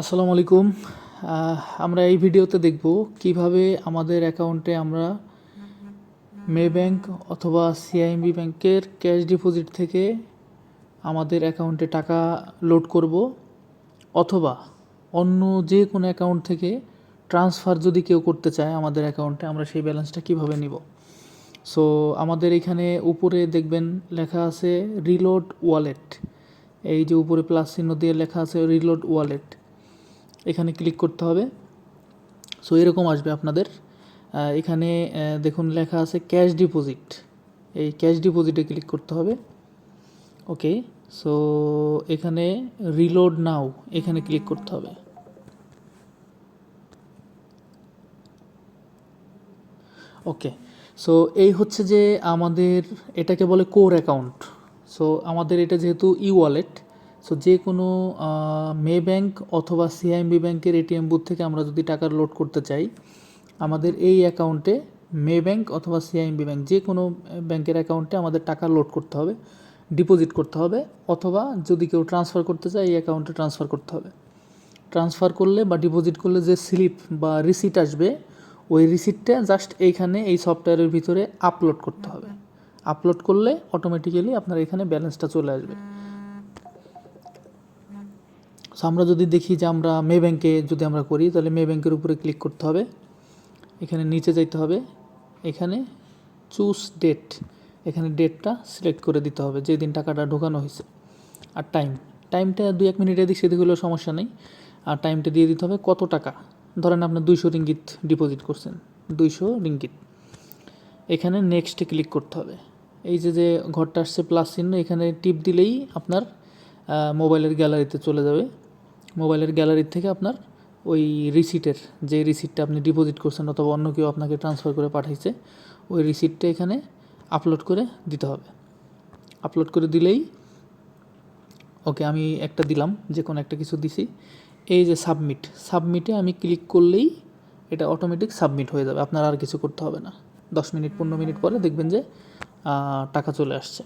আসসালামু আলাইকুম। আমরা এই ভিডিওতে দেখব কীভাবে আমাদের অ্যাকাউন্টে আমরা মে ব্যাংক অথবা সিআইএমবি ব্যাংকের ক্যাশ ডিপোজিট থেকে আমাদের অ্যাকাউন্টে টাকা লোড করব অথবা অন্য যে কোনো অ্যাকাউন্ট থেকে ট্রান্সফার যদি কেউ করতে চায় আমাদের অ্যাকাউন্টে আমরা সেই ব্যালেন্সটা কীভাবে নিব। সো আমাদের এখানে উপরে দেখবেন লেখা আছে রিলোড ওয়ালেট এই যে উপরে প্লাস চিহ্ন দিয়ে লেখা আছে রিলোড ওয়ালেট এখানে ক্লিক করতে হবে। সো এরকম আসবে আপনাদের। এখানে দেখুন লেখা আছে ক্যাশ ডিপোজিট এই ক্যাশ ডিপোজিটে ক্লিক করতে হবে। ওকে সো এখানে রিলোড নাও এখানে ক্লিক করতে হবে। ওকে সো এই হচ্ছে যে আমাদের এটাকে বলে কোর অ্যাকাউন্ট সো আমাদের এটা যেহেতু ই ওয়ালেট সো যে কোনো মে ব্যাংক অথবা সিআইএমবি ব্যাংকের এটিএম বুথ থেকে আমরা যদি টাকা লোড করতে চাই, আমাদের এই অ্যাকাউন্টে মে ব্যাংক অথবা সিআইএমবি ব্যাংক, যে কোনো ব্যাংকের অ্যাকাউন্টে আমাদের টাকা লোড করতে হবে, ডিপোজিট করতে হবে, অথবা যদি কেউ ট্রান্সফার করতে চায়, এই অ্যাকাউন্টে ট্রান্সফার করতে হবে। ট্রান্সফার করলে বা ডিপোজিট করলে যে স্লিপ বা রিসিট আসবে, ওই রিসিটটা জাস্ট এইখানে এই সফটওয়্যারের ভিতরে আপলোড করতে হবে। আপলোড করলে অটোমেটিক্যালি আপনার এখানে ব্যালেন্সটা চলে আসবে। সো আমরা যদি দেখি যে আমরা মে ব্যাংকে যদি আমরা করি, তাহলে মে ব্যাংকের উপরে ক্লিক করতে হবে। এখানে নিচে যাইতে হবে। এখানে চুজ ডেট এখানে ডেটটা সিলেক্ট করে দিতে হবে যে দিন টাকাটা ঢোকানো হয়েছে। আর টাইম টাইমটা দুই এক মিনিট এদিক সেদিক হলেও সমস্যা নেই। আর টাইমটা দিয়ে দিতে হবে কত টাকা? ধরেন আপনার দুইশো রিঙ্গিত ডিপোজিট করছেন। দুইশো রিঙ্গিত। এখানে নেক্সটে ক্লিক করতে হবে। এই যে যে ঘরটা আসছে প্লাস চিহ্ন, এখানে টিপ দিলেই আপনার মোবাইলের গ্যালারিতে চলে যাবে। মোবাইলের গ্যালারি থেকে আপনার ওই রিসিটের, যে রিসিটটা আপনি ডিপোজিট করছেন অথবা অন্য কেউ আপনাকে ট্রান্সফার করে পাঠাইছে, ওই রিসিটটা এখানে আপলোড করে দিতে হবে। আপলোড করে দিলেই, ওকে আমি একটা দিলাম, যে কোনো একটা কিছু দিছি। এই যে সাবমিট সাবমিটে আমি ক্লিক করলেই এটা অটোমেটিক সাবমিট হয়ে যাবে, আপনার আর কিছু করতে হবে না। দশ মিনিট, পনেরো মিনিট পরে দেখবেন যে টাকা চলে আসছে।